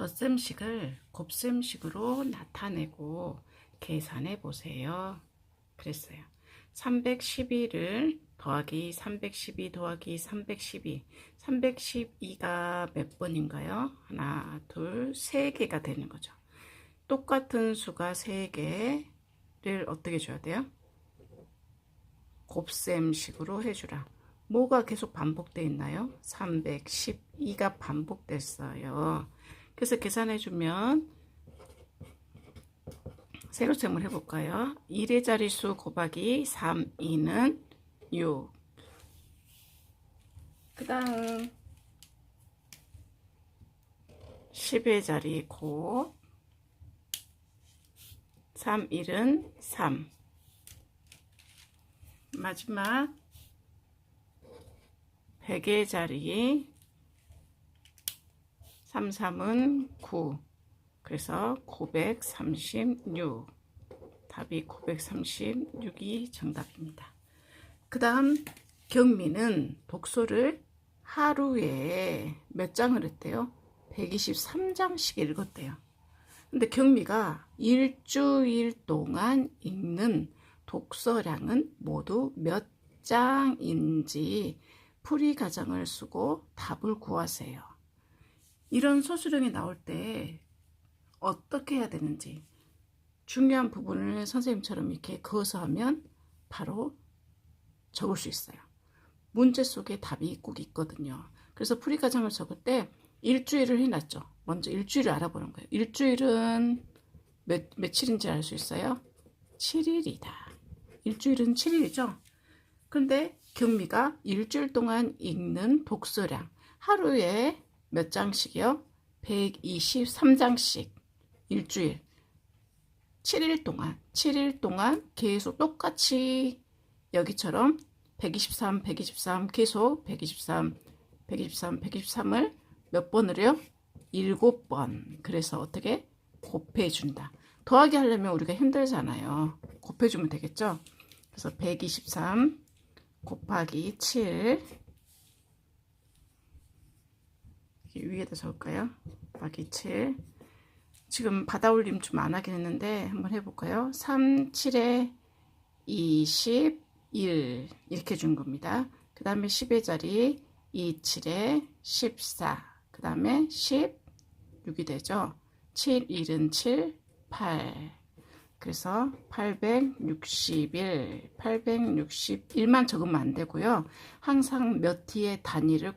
덧셈식을 곱셈식으로 나타내고 계산해 보세요. 그랬어요. 311을 더하기 312 더하기 312 312가 몇 번인가요? 하나 둘세 개가 되는 거죠. 똑같은 수가 세 개를 어떻게 줘야 돼요? 곱셈식으로 해주라. 뭐가 계속 반복돼 있나요? 312가 반복됐어요. 그래서 계산해 주면 세로셈을 해볼까요? 1의 자리수 곱하기 3, 2는 6. 그 다음 10의 자리 곱 3, 1은 3. 마지막 100의 자리 3, 3은 9. 그래서 936. 답이 936이 정답입니다. 그 다음 경미는 독서를 하루에 몇 장을 했대요? 123장씩 읽었대요. 근데 경미가 일주일 동안 읽는 독서량은 모두 몇 장인지 풀이 가정을 쓰고 답을 구하세요. 이런 소수령이 나올 때 어떻게 해야 되는지 중요한 부분을 선생님처럼 이렇게 그어서 하면 바로 적을 수 있어요. 문제 속에 답이 꼭 있거든요. 그래서 풀이 과정을 적을 때 일주일을 해놨죠. 먼저 일주일을 알아보는 거예요. 일주일은 몇, 며칠인지 알 수 있어요? 7일이다. 일주일은 7일이죠. 근데 경미가 일주일 동안 읽는 독서량 하루에 몇 장씩이요? 123장씩 일주일 7일 동안 7일 동안 계속 똑같이 여기처럼 123, 123 계속 123, 123, 123을 몇 번을요? 7번. 그래서 어떻게 곱해 준다. 더하기 하려면 우리가 힘들잖아요. 곱해 주면 되겠죠? 그래서 123 곱하기 7 위에다 적을까요? 곱하기 7 지금 받아올림 좀 안 하긴 했는데 한번 해볼까요? 3, 7에 21 이렇게 준 겁니다. 그 다음에 10의 자리 2, 7에 14. 그 다음에 16이 되죠. 7, 1은 7, 8. 그래서 861, 861만 적으면 안 되고요. 항상 몇 티의 단위를